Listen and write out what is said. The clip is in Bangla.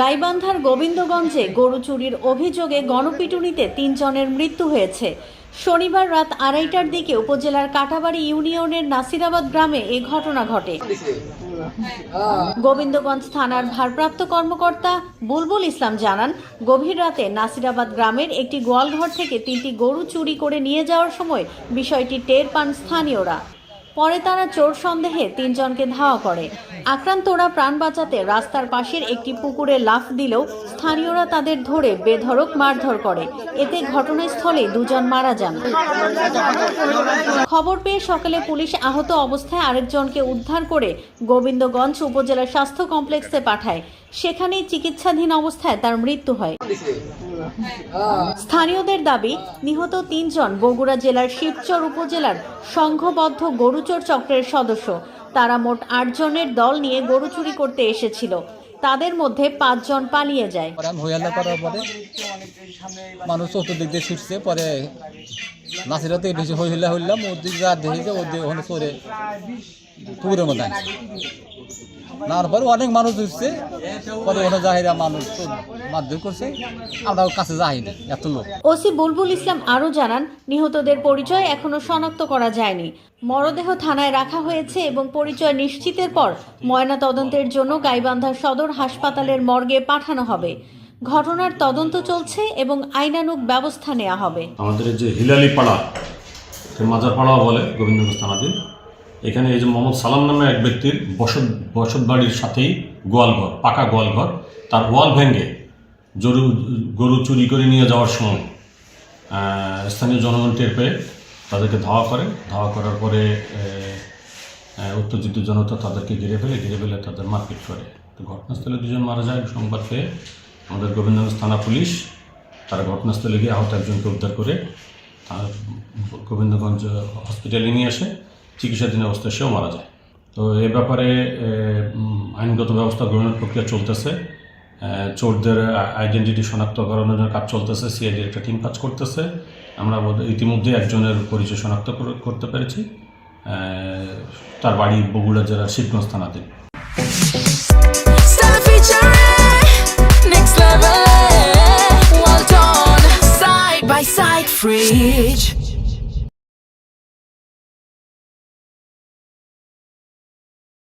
গাইবান্ধার গোবিন্দগঞ্জে গরু চুরির অভিযোগে গণপিটুনিতে তিনজনের মৃত্যু হয়েছে। শনিবার রাত আড়াইটার দিকে উপজেলার কাটাবাড়ি ইউনিয়নের নাসিরাবাদ গ্রামে এ ঘটনা ঘটে। গোবিন্দগঞ্জ থানার ভারপ্রাপ্ত কর্মকর্তা বুলবুল ইসলাম জানান, গভীর রাতে নাসিরাবাদ গ্রামের একটি গোয়ালঘর থেকে তিনটি গরু চুরি করে নিয়ে যাওয়ার সময় বিষয়টি টের পান স্থানীয়রা। পরে তারা চোর সন্দেহে তিনজনকে ধাওয়া করে। আক্রান্তরা প্রাণ বাঁচাতে রাস্তার পাশের একটি পুকুরে লাফ দিলেও স্থানীয়রা তাদের ধরে বেধড়ক মারধর করে। এতে ঘটনাস্থলে দুজন মারা যান। খবর পেয়ে সকালে পুলিশ আহত অবস্থায় আরেকজনকে উদ্ধার করে গোবিন্দগঞ্জ উপজেলা স্বাস্থ্য কমপ্লেক্সে পাঠায়। সেখানেই চিকিৎসাধীন অবস্থায় তার মৃত্যু হয়। স্থানীয়দের দাবি, নিহত তিনজন বগুড়া জেলার শিবচর উপজেলার সংঘবদ্ধ গরুচোর চক্রের সদস্য। তারা মোট আটজনের দল নিয়ে গরু চুরি করতে এসেছিল। তাদের মধ্যে পাঁচজন পালিয়ে যায়। করার পরে মানুষ চতুর্দিক দিয়ে ছুটছে, পরে নাসিরা থেকে বেশি হইলা হইলাম ওদিক যা দেখেছে ওদিক ওখানে চলে পুকুরের মধ্যে পরে অনেক মানুষ উঠছে পরে ওখানে যাহিরা মানুষ তো মারধর করছে। আমরা কাছে যাইনি এত লোক। ওসি বুলবুল ইসলাম আরও জানান নিহতদের পরিচয় এখনও শনাক্ত করা যায়নি। মরদেহ থানায় রাখা হয়েছে এবং পরিচয় নিশ্চিতের পর ময়না তদন্তের জন্য গাইবান্ধা সদর হাসপাতালের মর্গে পাঠানো হবে। ঘটনার তদন্ত চলছে এবং আইনানুগ ব্যবস্থা নেওয়া হবে। আমাদের যে হিলালি পাড়া মাজার পাড়াও বলে গোবিন্দগঞ্জ থানাধীন এখানে এই যে মোহাম্মদ সালাম নামে এক ব্যক্তির বসত বসত বাড়ির সাথেই গোয়ালঘর পাকা গোয়ালঘর তার ওয়াল ভেঙে গরু গরু চুরি করে নিয়ে যাওয়ার সময় স্থানীয় জনগণ টের পেয়ে তাদেরকে ধাওয়া করে। ধাওয়া করার পরে উত্তেজিত জনতা তাদেরকে ঘিরে ফেলে ঘিরে ফেলে তাদের মারপিট করে। তো ঘটনাস্থলে দুজন মারা যায়। সংবাদ পেয়ে আমাদের গোবিন্দগঞ্জ থানা পুলিশ তারা ঘটনাস্থলে গিয়ে আহত একজনকে উদ্ধার করে গোবিন্দগঞ্জ হসপিটালে নিয়ে আসে। চিকিৎসাধীন অবস্থায় সেও মারা যায় তো এ ব্যাপারে আইনগত ব্যবস্থা গ্রহণের প্রক্রিয়া চলতেছে চোরদের আইডেন্টিটি শনাক্তকরণের জন্য কাজ চলতেছে সিআইডির একটা টিম কাজ করতেছে আমরা ইতিমধ্যে একজনের পরিচয় শনাক্ত করতে পেরেছি তার বাড়ি বগুড়া জেলার শিবগঞ্জ থানাধীন next level. Well done, side by side, free.